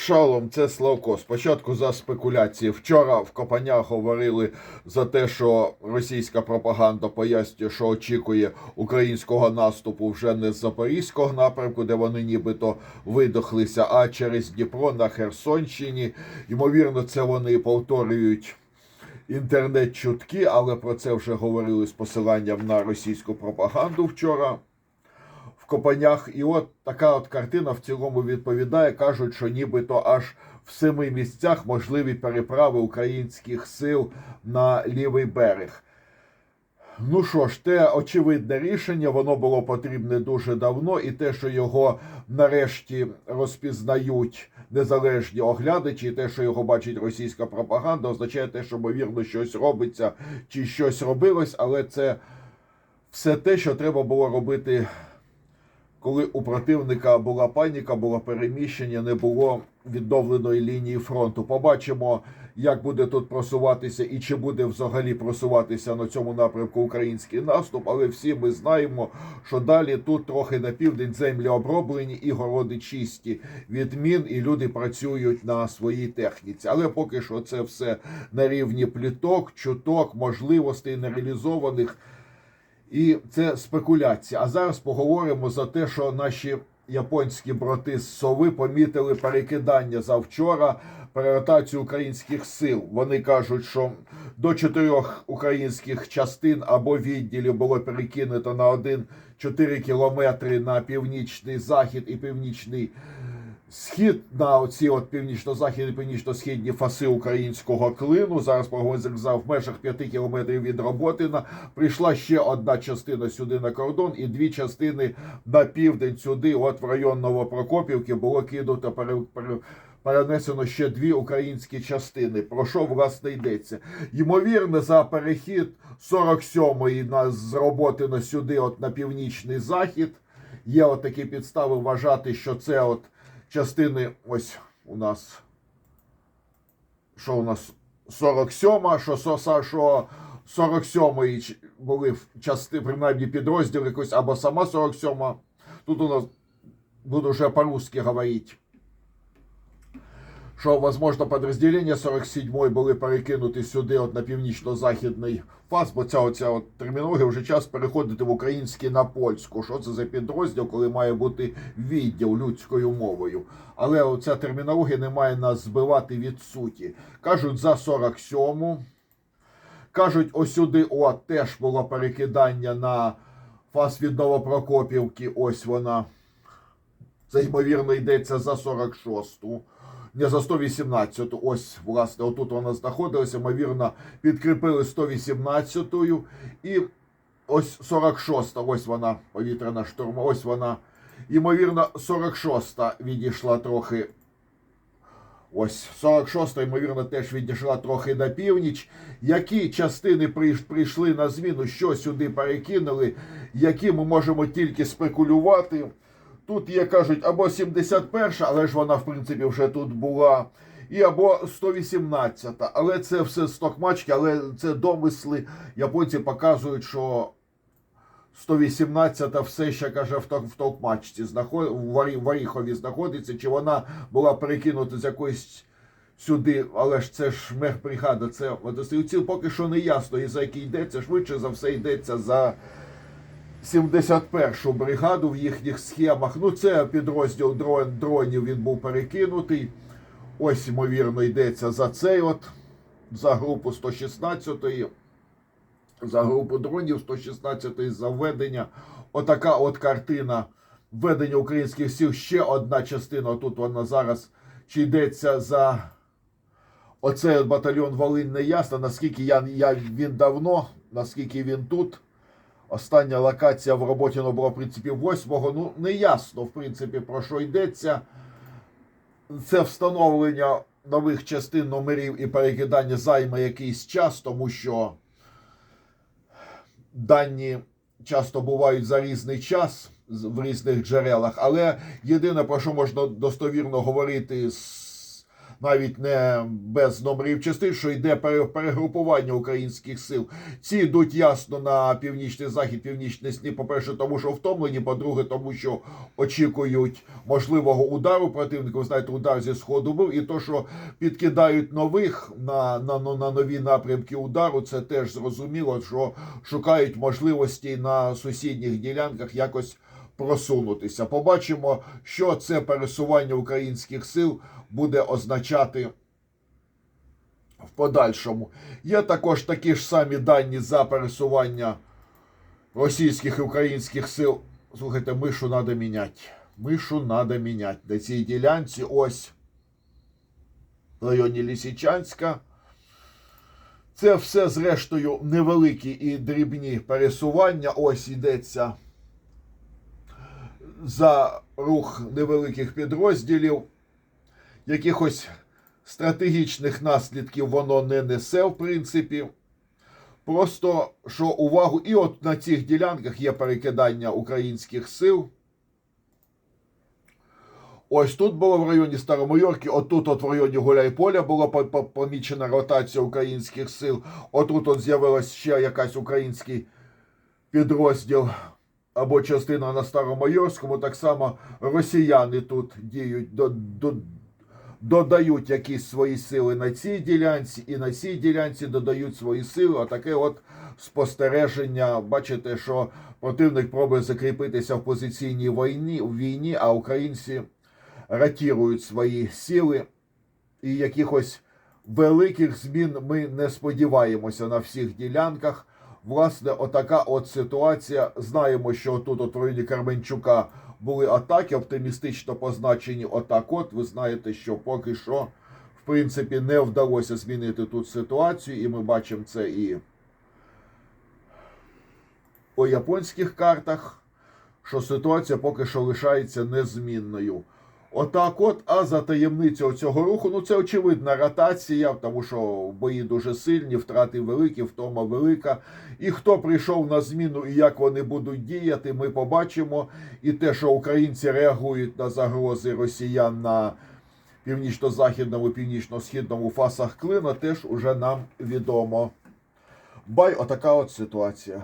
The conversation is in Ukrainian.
Шалом, це Славко. Спочатку за спекуляції. Вчора в Копанях говорили за те, що російська пропаганда пояснює, що очікує українського наступу вже не з Запорізького напрямку, де вони нібито видохлися, а через Дніпро на Херсонщині. Ймовірно, це вони повторюють інтернет-чутки, але про це вже говорили з посиланням на російську пропаганду вчора Копанях. І от така от картина в цілому відповідає. Кажуть, що нібито аж в семи місцях можливі переправи українських сил на лівий берег. Ну що ж, те очевидне рішення, воно було потрібне дуже давно, і те, що його нарешті розпізнають незалежні оглядачі, і те, що його бачить російська пропаганда, означає те, що ймовірно щось робиться чи щось робилось, але це все те, що треба було робити коли у противника була паніка, було переміщення, не було відновленої лінії фронту. Побачимо, як буде тут просуватися і чи буде взагалі просуватися на цьому напрямку український наступ. Але всі ми знаємо, що далі тут трохи на південь землі оброблені і городи чисті від мін, і люди працюють на своїй техніці. Але поки що це все на рівні пліток, чуток, можливостей нереалізованих. І це спекуляція. А зараз поговоримо за те, що наші японські брати з Сови помітили перекидання завчора, переротацію українських сил. Вони кажуть, що до чотирьох українських частин або відділів було перекинуто на один 4 кілометри на північний захід і північний схід на оці от північно-західні, північно-східні фаси українського клину. Зараз сказав, в межах 5 кілометрів від Роботина прийшла ще одна частина сюди на кордон, і дві частини на південь сюди, от в район Новопрокопівки, було кинуто пере, пере, Перенесено ще дві українські частини. Про що власне йдеться? Ймовірно, за перехід 47-ї на з роботи на сюди, от на північний захід. Є от такі підстави вважати, що це от частини. Ось у нас що у нас 47-ма, що, соса, що 47-ї були в части, принаймні підрозділ якось, або сама 47-ма. Тут у нас буду вже по-русски говорити. Що, возможно, підрозділення 47-ї були перекинуті сюди, от на північно-західний фас, бо ця оця от термінологія вже час переходити в український на польську. Що це за підрозділ, коли має бути відділ людською мовою. Але оця термінологія не має нас збивати від суті. Кажуть, за 47-му. Кажуть, ось сюди теж було перекидання на фас від Новопрокопівки. Ось вона. Це, ймовірно, йдеться за 46-ту. Не за 118-ту. Ось, власне, отут вона знаходилася. Ймовірно, підкріпили 118-ю. І ось 46-та, ось вона, повітряна штурма, ось вона. Ймовірно, 46-та відійшла трохи. Ось 46-та, ймовірно, теж відійшла трохи на північ. Які частини прийш- прийшли на зміну, що сюди перекинули, які ми можемо тільки спекулювати. Тут є, кажуть, або 71, але ж вона, в принципі, вже тут була. І або 118, але це все стокмачки, але це домисли. Японці показують, що 118 все ще каже в ток- токмачці знаход... в Варі- в Оріхові знаходиться, чи вона була перекинута з якоїсь сюди, але ж це ж мехбригада, це водострілців поки що не ясно, і за який йдеться. Швидше за все йдеться за 71-шу бригаду в їхніх схемах. Ну, це підрозділ дрон, дронів він був перекинутий. Ось, ймовірно, йдеться за цей от, за групу 116-ї, за групу дронів 116-ї за введення. Отака от картина введення українських сил. Ще одна частина. Тут вона зараз чи йдеться за оцей от батальйон Волинь не ясно, наскільки я, я, він давно, наскільки він тут. Остання локація в роботі була, в принципі, 8-го. Ну, не ясно, в принципі, про що йдеться. Це встановлення нових частин номерів і перекидання займе якийсь час, тому що дані часто бувають за різний час в різних джерелах. Але єдине, про що можна достовірно говорити з навіть не без номерів частин, що йде пере- перегрупування українських сил. Ці йдуть ясно на північний захід, північний сні. По-перше, тому що втомлені, по-друге, тому що очікують можливого удару противника. Ви знаєте, удар зі сходу був, і то, що підкидають нових на, на, на нові напрямки удару, це теж зрозуміло, що шукають можливості на сусідніх ділянках якось просунутися. Побачимо, що це пересування українських сил буде означати в подальшому. Є також такі ж самі дані за пересування російських і українських сил. Слухайте, мишу треба міняти. Мишу треба міняти. На цій ділянці ось в районі Лісічанська. Це все, зрештою, невеликі і дрібні пересування. Ось йдеться за рух невеликих підрозділів. Якихось стратегічних наслідків воно не несе, в принципі. Просто що увагу, і от на цих ділянках є перекидання українських сил. Ось тут було в районі Старомайорки, отут от в районі Гуляйполя була по- по- помічена ротація українських сил. Отут от з'явилась ще якась український підрозділ або частина на Старомайорському. Так само росіяни тут діють, до, до, додають якісь свої сили на цій ділянці, і на цій ділянці додають свої сили. Отаке от спостереження. Бачите, що противник пробує закріпитися в позиційній війні, війні, а українці ратірують свої сили. І якихось великих змін ми не сподіваємося на всіх ділянках. Власне, отака от ситуація. Знаємо, що тут от в районі Карменчука були атаки, оптимістично позначені отак. От ви знаєте, що поки що, в принципі, не вдалося змінити тут ситуацію, і ми бачимо це і по японських картах, що ситуація поки що лишається незмінною. Отак от, а за таємницю цього руху, ну це очевидна ротація, тому що бої дуже сильні, втрати великі, втома велика. І хто прийшов на зміну і як вони будуть діяти, ми побачимо. І те, що українці реагують на загрози росіян на північно-західному, північно-східному фасах клина, теж уже нам відомо. Бай, отака от ситуація.